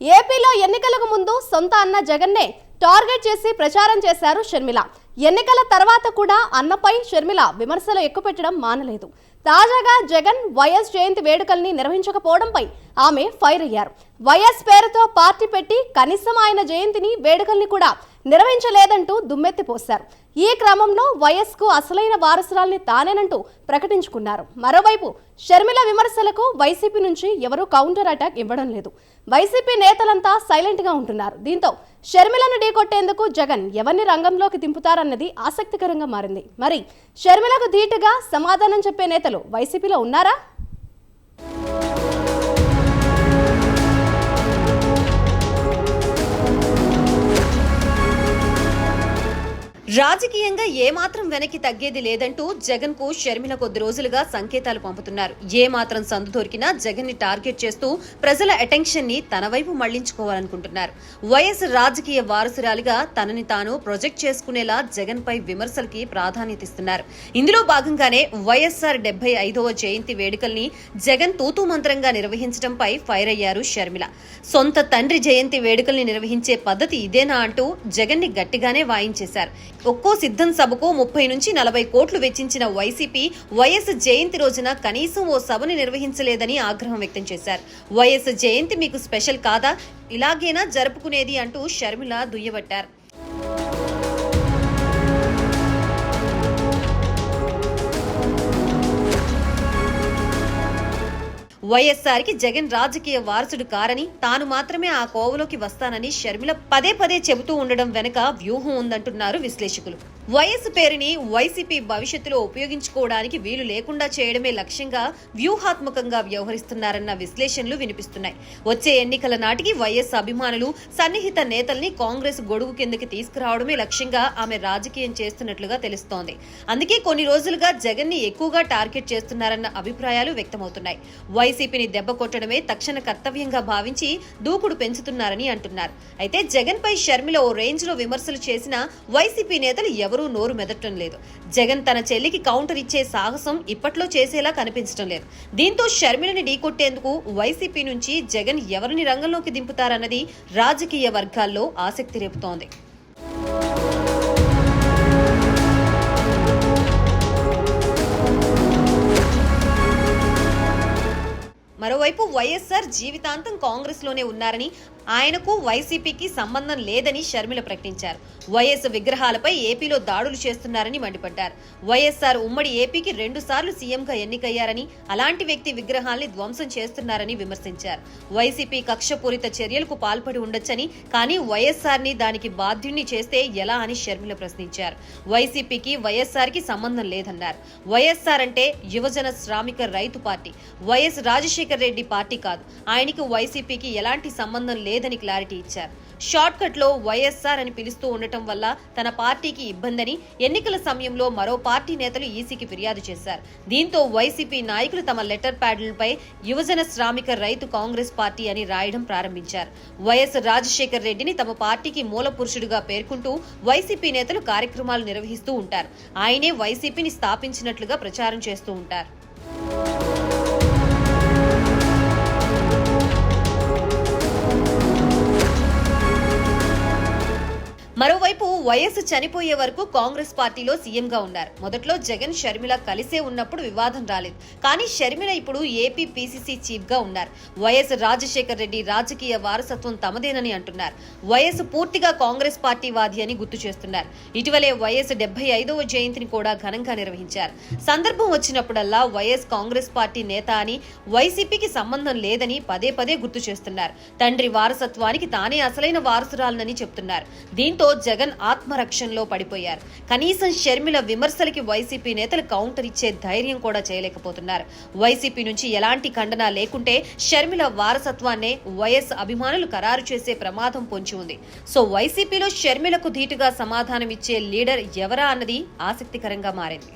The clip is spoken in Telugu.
ఏపీలో ఎన్నికలకు ముందు సొంత అన్న జగన్నే టార్గెట్ చేసి ప్రచారం చేశారు షర్మిల. ఎన్నికల తర్వాత కూడా అన్నపై షర్మిల విమర్శలు ఎక్కుపెట్టడం మానలేదు. తాజాగా జగన్ వైఎస్ జయంతి వేడుకల్ని నిర్వహించకపోవడంపై ఆమె ఫైర్ అయ్యారు. వైఎస్ పేరుతో పార్టీ పెట్టి కనీసం ఆయన జయంతిని వేడుకల్ని కూడా నిర్వహించలేదంటూ దుమ్మెత్తిపోశారు ఈ క్రమంలో వైఎస్కు అసలైన వారసురాల్ని తానేనంటూ ప్రకటించుకున్నారు. మరోవైపు షర్మిల విమర్శలకు వైసీపీ నుంచి ఎవరూ కౌంటర్ అటాక్ ఇవ్వడం లేదు. వైసీపీ నేతలంతా సైలెంట్గా ఉంటున్నారు. దీంతో షర్మిలను ఢీకొట్టేందుకు జగన్ ఎవరిని రంగంలోకి దింపుతారన్నది ఆసక్తికరంగా మారింది. మరి షర్మిలకు ధీటుగా సమాధానం చెప్పే నేతలు వైసీపీలో ఉన్నారా? రాజకీయంగా ఏమాత్రం వెనక్కి తగ్గేది లేదంటూ జగన్కు షర్మిల కొద్ది రోజులుగా సంకేతాలు పంపుతున్నారు. ఏ మాత్రం సందు దొరికినా జగన్ని టార్గెట్ చేస్తూ ప్రజల అటెన్షన్ని తన వైపు మళ్ళించుకోవాలనుకుంటున్నారు. వైఎస్ రాజకీయ వారసురాలిగా తనని తాను ప్రొజెక్ట్ చేసుకునేలా జగన్ పై విమర్శలకి ప్రాధాన్యత ఇస్తున్నారు. ఇందులో భాగంగానే వైఎస్ఆర్ డెబ్బై ఐదవ జయంతి వేడుకల్ని జగన్ తూతూ మంత్రంగా నిర్వహించడంపై ఫైర్ అయ్యారు షర్మిల. సొంత తండ్రి జయంతి వేడుకల్ని నిర్వహించే పద్ధతి ఇదేనా అంటూ జగన్ని గట్టిగానే వాయించేశారు. ఒక్కో సిద్ధం సభకు ముప్పై నుంచి నలభై కోట్లు వెచ్చించిన వైసీపీ వైఎస్ జయంతి రోజున కనీసం ఓ సభని నిర్వహించలేదని ఆగ్రహం వ్యక్తం చేశారు. వైఎస్ జయంతి మీకు స్పెషల్ కాదా? ఇలాగేనా జరుపుకునేది అంటూ షర్మిల దుయ్యబట్టారు. వైఎస్ఆర్కి జగన్ రాజకీయ వారసుడు కారని తాను మాత్రమే ఆ కోవలోకి వస్తానని షర్మిల పదే పదే చెబుతూ ఉండడం వెనక వ్యూహం ఉందంటున్నారు విశ్లేషకులు. వైఎస్ పేరుని వైసీపీ భవిష్యత్తులో ఉపయోగించుకోవడానికి వీలు లేకుండా చేయడమే లక్ష్యంగా వ్యూహాత్మకంగా వ్యవహరిస్తున్నారన్న విశ్లేషణలు వినిపిస్తున్నాయి. వచ్చే ఎన్నికల నాటికి వైఎస్ అభిమానులు సన్నిహిత నేతల్ని కాంగ్రెస్ గొడుగు కిందకి తీసుకురావడమే లక్ష్యంగా ఆమె రాజకీయం చేస్తున్నట్లుగా తెలుస్తోంది. అందుకే కొన్ని రోజులుగా జగన్ని ఎక్కువగా టార్గెట్ చేస్తున్నారన్న అభిప్రాయాలు వ్యక్తమవుతున్నాయి. వైసీపీని దెబ్బ కొట్టడమే తక్షణ కర్తవ్యంగా భావించి దూకుడు పెంచుతున్నారని అంటున్నారు. అయితే జగన్ పై షర్మిల ఓ రేంజ్లో విమర్శలు చేసిన వైసీపీ నేతలు ఎవరు? నోరు మెదటం లేదు. జగన్ తన చెల్లికి కౌంటర్ ఇచ్చే సాహసం ఇప్పట్లో చేసేలా కనిపించడం లేదు. దీంతో షర్మిలని ఢీకొట్టేందుకు వైసీపీ నుంచి జగన్ ఎవరిని రంగంలోకి దింపుతారన్నది రాజకీయ వర్గాల్లో ఆసక్తి రేపుతోంది. మరోవైపు వైఎస్ఆర్ జీవితాంతం కాంగ్రెస్లోనే ఉన్నారని ఆయనకు వైసీపీకి సంబంధం లేదని షర్మిల ప్రకటించారు. వైఎస్ విగ్రహాలపై ఏపీలో దాడులు చేస్తున్నారని మండిపడ్డారు. వైఎస్ఆర్ ఉమ్మడి ఏపీకి రెండు సార్లు సీఎంగా ఎన్నికయ్యారని అలాంటి వ్యక్తి విగ్రహాల్ని ధ్వంసం చేస్తున్నారని విమర్శించారు. వైసీపీ కక్షపూరిత చర్యలకు పాల్పడి ఉండొచ్చని కానీ వైఎస్ఆర్ని దానికి బాధ్యుణ్ణి చేస్తే ఎలా అని షర్మిల ప్రశ్నించారు. వైసీపీకి వైఎస్ఆర్కి సంబంధం లేదన్నారు. వైఎస్ఆర్ అంటే Yuvajana Sramika Rythu Party. YS Rajasekhar Reddy party కాదు. ఆయనకి వైసీపీకి ఎలాంటి సంబంధం లేదని క్లారిటీ ఇచ్చారు. షార్ట్ కట్లో వైఎస్ఆర్ అని పిలుస్తూ ఉండటం వల్ల తన పార్టీకి ఇబ్బందని ఎన్నికల సమయంలో మరో పార్టీ నేతలు ఈసీకి ఫిర్యాదు చేశారు. దీంతో వైసీపీ నాయకులు తమ లెటర్ ప్యాడ్లపై యువజన శ్రామిక రైతు కాంగ్రెస్ పార్టీ అని రాయడం ప్రారంభించారు. వైఎస్ రాజశేఖర్ రెడ్డిని తమ పార్టీకి మూల పురుషుడిగా పేర్కొంటూ వైసీపీ నేతలు కార్యక్రమాలు నిర్వహిస్తూ ఉంటారు. ఆయనే వైసీపీని స్థాపించినట్లుగా ప్రచారం చేస్తూ ఉంటారు. వైఎస్ చనిపోయే వరకు కాంగ్రెస్ పార్టీలో సీఎంగా ఉన్నారు. మొదట్లో జగన్ షర్మిల కలిసే ఉన్నప్పుడు వివాదం రాలేదు. కానీ షర్మిల ఇప్పుడు ఏపీ పీసీసీ చీఫ్గా ఉన్నారు. వైఎస్ రాజశేఖర్ రెడ్డి రాజకీయ వారసత్వం తమదేనని అంటున్నారు. వైఎస్ పూర్తిగా కాంగ్రెస్ పార్టీ వాది అని గుర్తు చేస్తున్నారు. ఇటీవలే వైఎస్ డెబ్బై ఐదవ జయంతిని కూడా ఘనంగా నిర్వహించారు. సందర్భం వచ్చినప్పుడల్లా వైఎస్ కాంగ్రెస్ పార్టీ నేత అని వైసీపీకి సంబంధం లేదని పదే పదే గుర్తు చేస్తున్నారు. తండ్రి వారసత్వానికి తానే అసలైన వారసురాలనని చెప్తున్నారు. దీంతో జగన్ ఆత్మరక్షణలో పడిపోయారు. కనీసం షర్మిల విమర్శలకి వైసీపీ నేతలు కౌంటర్ ఇచ్చే ధైర్యం కూడా చేయలేకపోతున్నారు. వైసీపీ నుంచి ఎలాంటి ఖండన లేకుంటే షర్మిల వారసత్వాన్నే వైఎస్ అభిమానులు ఖరారు చేసే ప్రమాదం పొంచి ఉంది. సో వైసీపీలో షర్మిలకు ధీటుగా సమాధానం ఇచ్చే లీడర్ ఎవరా అన్నది ఆసక్తికరంగా మారింది.